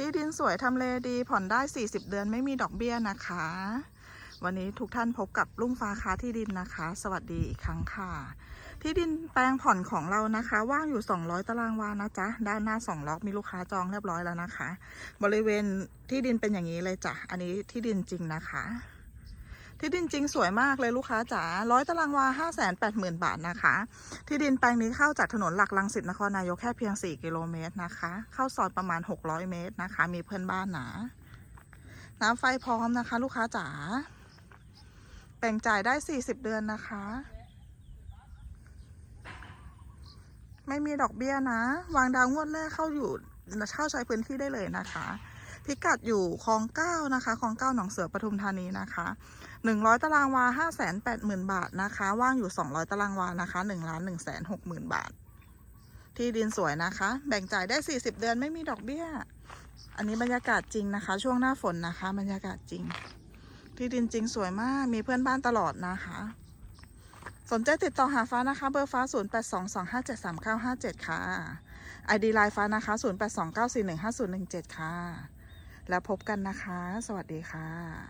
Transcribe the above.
ที่ดินสวยทำเลดีผ่อนได้ 40 เดือนไม่มีดอกเบี้ยนะคะ วันนี้ทุกท่านพบกับลุงฟ้าค้าที่ดินนะคะ สวัสดีอีกครั้งค่ะ ที่ดินแปลงผ่อนของเรานะคะ ว่างอยู่ 200 ตารางวานะจ๊ะ ด้านหน้า 2 ล็อกมีลูกค้าจองเรียบร้อยแล้วนะคะ บริเวณที่ดินเป็นอย่างนี้เลยจ้ะ อันนี้ที่ดินจริงนะคะ ที่ดินจริงสวยมากเลยลูกค้าจ๋าร้อยตารางวา5 8 0 0 0 0 บาทนะคะ ที่ดินแปลงนี้เข้าจากถนนหลักลังสิตนครนายกแค่เพียง 4 กิโลเมตรนะคะ เข้าซอยประมาณ 600 เมตรนะคะ มีเพื่อนบ้านหนา น้ำไฟพร้อมนะคะ ลูกค้าจ๋าแบ่งจ่ายได้ 40 เดือนนะคะ ไม่มีดอกเบี้ยนะ วางดาวงวดแรกเข้าอยู่เข้าใช้พื้นที่ได้เลยนะคะ พิกัดอยู่คลองเก้านะคะคลองเก้าหนองเสือปทุมธานีนะคะหนึ่งร้อยตารางวาห้าแสนแปดหมื่นบาทนะคะ ว่างอยู่สองร้อยตารางวานะคะหนึ่งล้านหนึ่งแสนหกหมื่นบาท ที่ดินสวยนะคะ แบ่งจ่ายได้สี่สิบเดือนไม่มีดอกเบี้ย อันนี้บรรยากาศจริงนะคะ ช่วงหน้าฝนนะคะ บรรยากาศจริง ที่ดินจริงสวยมากมีเพื่อนบ้านตลอดนะคะ สนใจติดต่อหาฟ้านะคะ เบอร์ฟ้า 0 8 2 2 5 7 3 9 5 7 ค่ะ ID ไลน์ฟ้านะคะ 0 8 2 9 4 1 5 0 1 7 ค่ะ แล้วพบกันนะคะ สวัสดีค่ะ